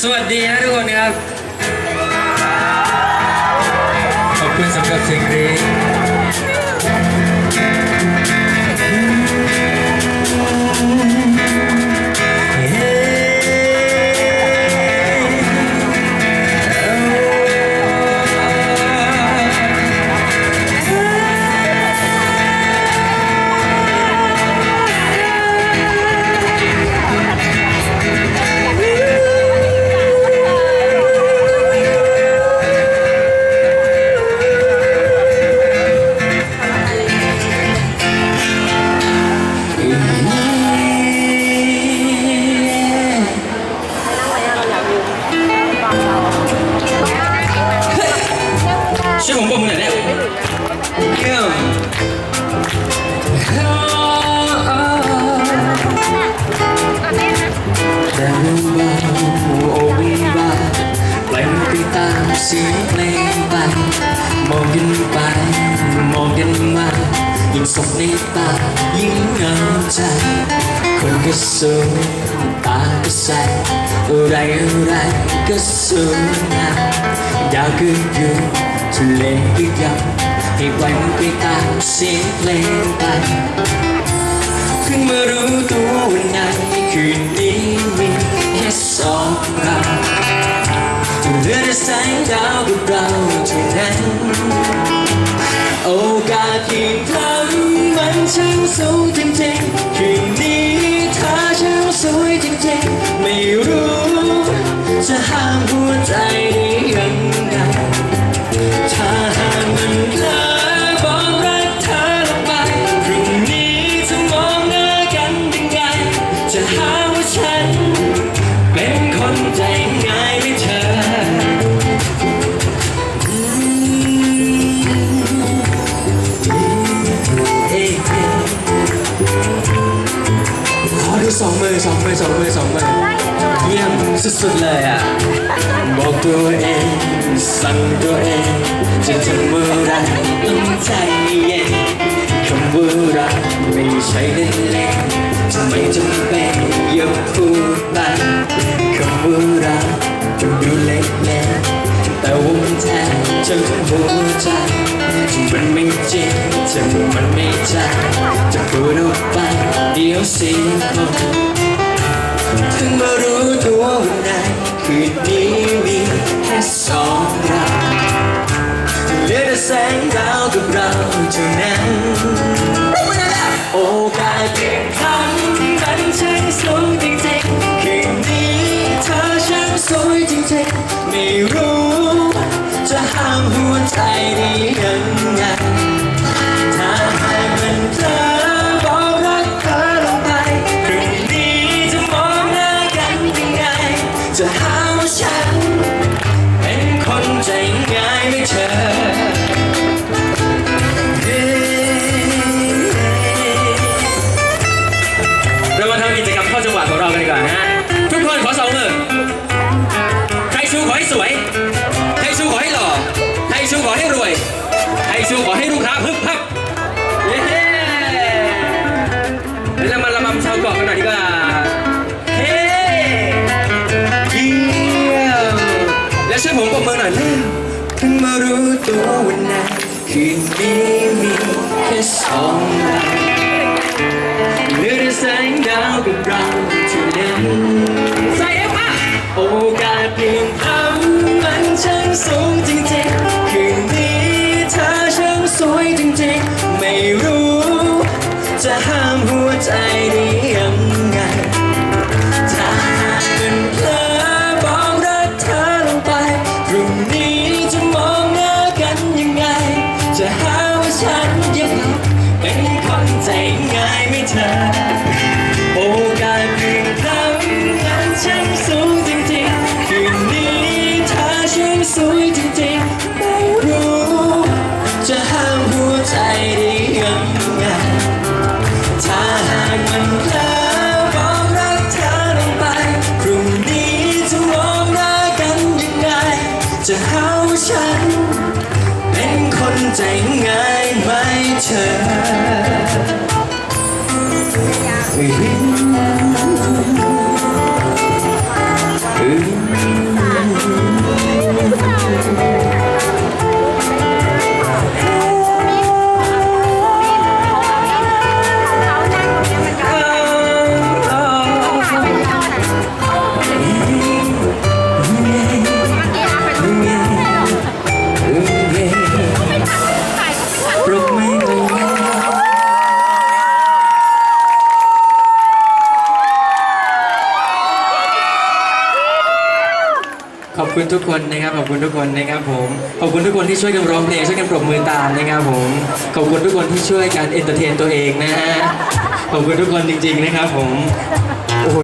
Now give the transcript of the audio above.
สวัสดีนะทุกคนครับ ขอบคุณสำหรับเสียงนี้ ศพในตายิ่งเงาใจ คนก็สูงตาก็ใสอะไรอะไรก็สวยงามดาวก็อยู่ทะเลก็ยังให้วันไปตามเสียงเพลงไปเพิ่งมารู้ตัววันในคืนนี้มีแค่สองเราจะเหลือแต่แสงดาวกับเราเท่านั้นโอกา ช่างสวยจริงๆคืนนี้เธอช่างสวยจริง สองมือสองมือสองมือเยี่ยมสุดๆเลยอะ บอกตัวเอง สั่งตัวเอง จะทำเมื่อไรต้องใจเย็นคำว่ารักไม่ใช่เล่นๆทำไมจำเป็นอย่าพูดไปคำว่ารักจะดูเล็กๆแต่ว่ามันแทนจะทั้งหัวใจมันไม่จริงจะมันไม่ใช่จะพูดออกไปเดี๋ยวเสียคนเพิ่ง มารู้ตัววันในคืนนี้มีแค่สองเราเหลือแต่แสงดาวกับเราเท่านั้นโอกาสเพียงครั้งมันช่างสูงจริงๆคืนนี้เธอช่างสวยจริงๆไม่รู้ จะห้ามหัวใจได้ยังไง จะหาว่าฉัน เป็นคนใจง่ายไม่เธอเฮ้เรามาทำกิจกรรมข้าจังหวะของเรากันดีกว่านะฮะทุกคนขอสองมือใครชูขอให้สวย ใครชูขอให้หล่อ ใครชูขอให้รวย ใครชูขอให้ลูกค้าพึบพับ ตัววันนั้นคืนนี้มีแค่สองเราเหลือแต่แสงดาวกับเราเท่านั้นใส่เอฟอะโอกาสเพียงเท่ามันช่างสูง จะหาว่าฉัน เป็นคนใจง่ายไหมเธอป คุณทุกคนนะครับขอบคุณทุกคนนะครับผมขอบคุณทุกคนที่ช่วยกันร้องเพลงช่วยกันปรบมือตามนะครับผมขอบคุณทุกคนที่ช่วยกันเอนเตอร์เทนตัวเองนะฮะขอบคุณทุกคนจริง ๆ นะครับผม